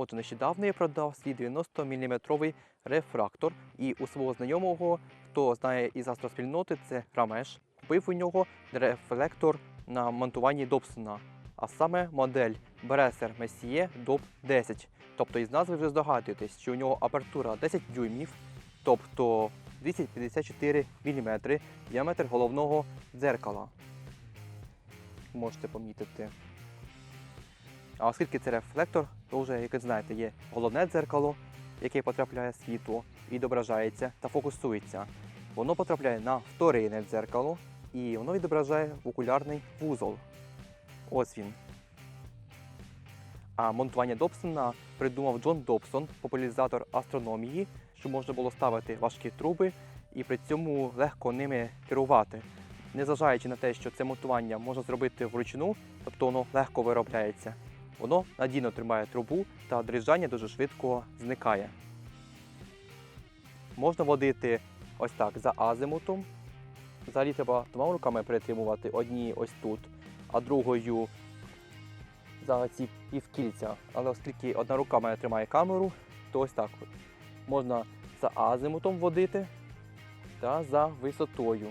Отже, нещодавно я продав свій 90-мм рефрактор, і у свого знайомого, хто знає із астроспільноти, це Рамеш, купив у нього рефлектор на монтуванні Добсона, а саме модель Bresser Messier DOP 10. Тобто із назви вже здогадуєтесь, що у нього апертура 10 дюймів, тобто 254 мм діаметр головного дзеркала. Можете помітити. А оскільки це рефлектор, то вже, як ви знаєте, є головне дзеркало, яке потрапляє світло, відображається та фокусується. Воно потрапляє на вторинне дзеркало і воно відображає окулярний вузол. Ось він. А монтування Добсона придумав Джон Добсон, популяризатор астрономії, щоб можна було ставити важкі труби і при цьому легко ними керувати. Незважаючи на те, що це монтування можна зробити вручну, тобто воно легко виробляється, воно надійно тримає трубу та дрижання дуже швидко зникає. Можна водити ось так за азимутом. Взагалі треба двома руками притримувати одні ось тут, а другою за ці півкільця. Але оскільки одна рука мене тримає камеру, то ось так от. Можна за азимутом водити та за висотою.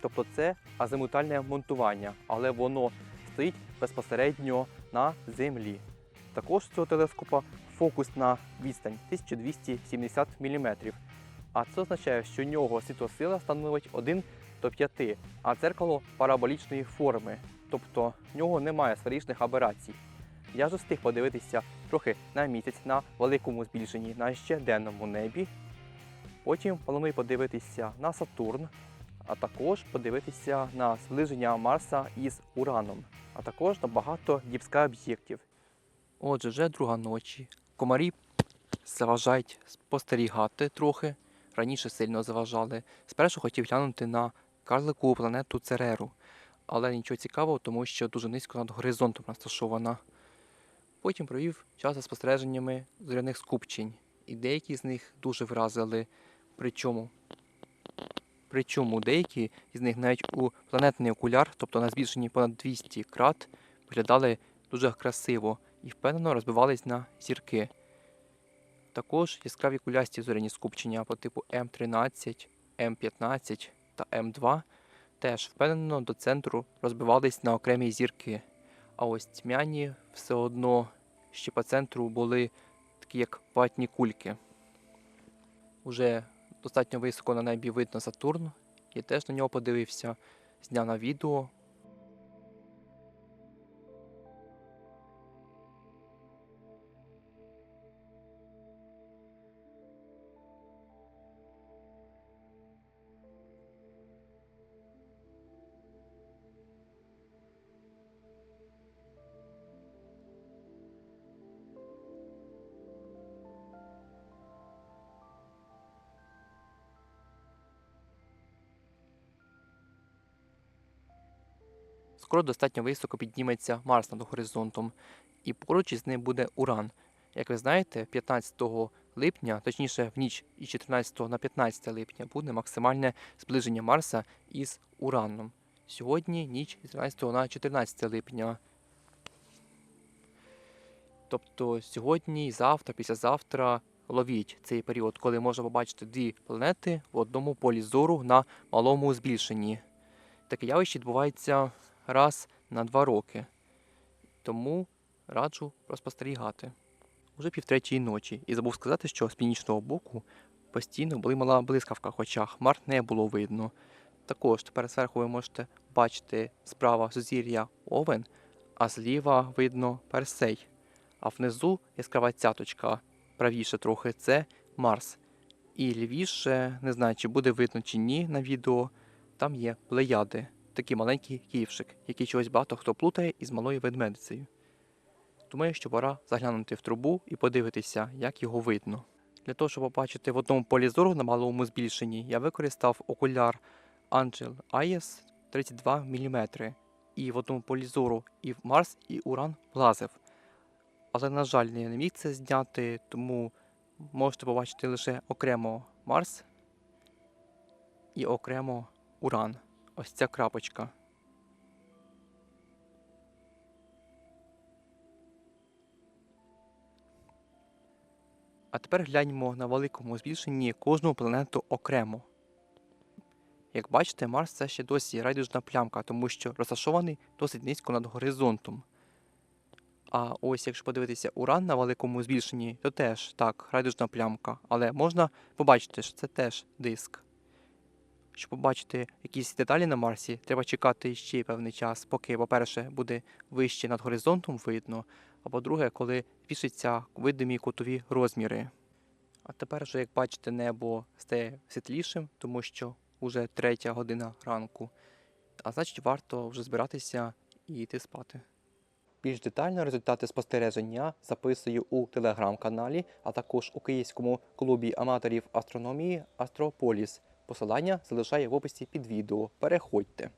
Тобто це азимутальне монтування, але воно стоїть безпосередньо на землі. Також з цього телескопа фокусна відстань 1270 мм. А це означає, що у нього світлосила становить 1 до 5, а дзеркало параболічної форми, тобто в нього немає сферичних аберацій. Я вже встиг подивитися трохи на місяць на великому збільшенні на щоденному небі. Потім планую подивитися на Сатурн, а також подивитися на зближення Марса із Ураном, а також на багато діпска об'єктів. Отже, вже друга ночі. Комарі заважають спостерігати трохи. Раніше сильно заважали. Спершу хотів глянути на карликову планету Цереру, але нічого цікавого, тому що дуже низько над горизонтом розташована. Потім провів час за спостереженнями зоряних скупчень, і деякі з них дуже вразили. Причому Причому деякі з них навіть у планетний окуляр, тобто на збільшенні понад 200 крат, виглядали дуже красиво і впевнено розбивались на зірки. Також яскраві кулясті зоряні скупчення по типу М13, М15 та М2 теж впевнено до центру розбивались на окремі зірки. А ось тьмяні все одно ще по центру були такі як ватні кульки. Уже достатньо високо на небі видно Сатурн. Я теж на нього подивився, зняв на відео. Скоро достатньо високо підніметься Марс над горизонтом, і поруч із ним буде Уран. Як ви знаєте, 15 липня, точніше в ніч із 14 на 15 липня, буде максимальне зближення Марса із Ураном. Сьогодні ніч з 13 на 14 липня. Тобто сьогодні, завтра, післязавтра ловіть цей період, коли можна побачити дві планети в одному полі зору на малому збільшенні. Таке явище відбувається раз на два роки. Тому раджу розпостерігати. Уже півтретьої ночі. І забув сказати, що з північного боку постійно блимала блискавка, хоча хмар не було видно. Також тепер зверху ви можете бачити справа сузір'я Овен, а зліва видно Персей. А внизу яскрава цяточка, правіше трохи це Марс. І лівіше, не знаю, чи буде видно чи ні на відео, там є плеяди, такий маленький київшик, який чогось багато хто плутає із малою ведмедицею. Думаю, що пора заглянути в трубу і подивитися, як його видно. Для того, щоб побачити в одному полі зору на малому збільшенні, я використав окуляр Angel IS 32 мм. І в одному полі зору і в Марс, і Уран влазив. Але, на жаль, я не міг це зняти, тому можете побачити лише окремо Марс і окремо Уран ось ця крапочка. А тепер гляньмо на великому збільшенні кожну планету окремо. Як бачите, Марс це ще досі райдужна плямка, тому що розташований досить низько над горизонтом. А ось якщо подивитися уран на великому збільшенні, то теж так, райдужна плямка, але можна побачити, що це теж диск. Щоб побачити якісь деталі на Марсі, треба чекати ще певний час, поки, по-перше, буде вище над горизонтом видно, а по-друге, коли збільшаться видимі кутові розміри. А тепер вже, як бачите, небо стає світлішим, тому що вже третя година ранку. А значить, варто вже збиратися і йти спати. Більш детально результати спостереження записую у телеграм-каналі, а також у Київському клубі аматорів астрономії Астрополіс. Посилання залишаю в описі під відео. Переходьте.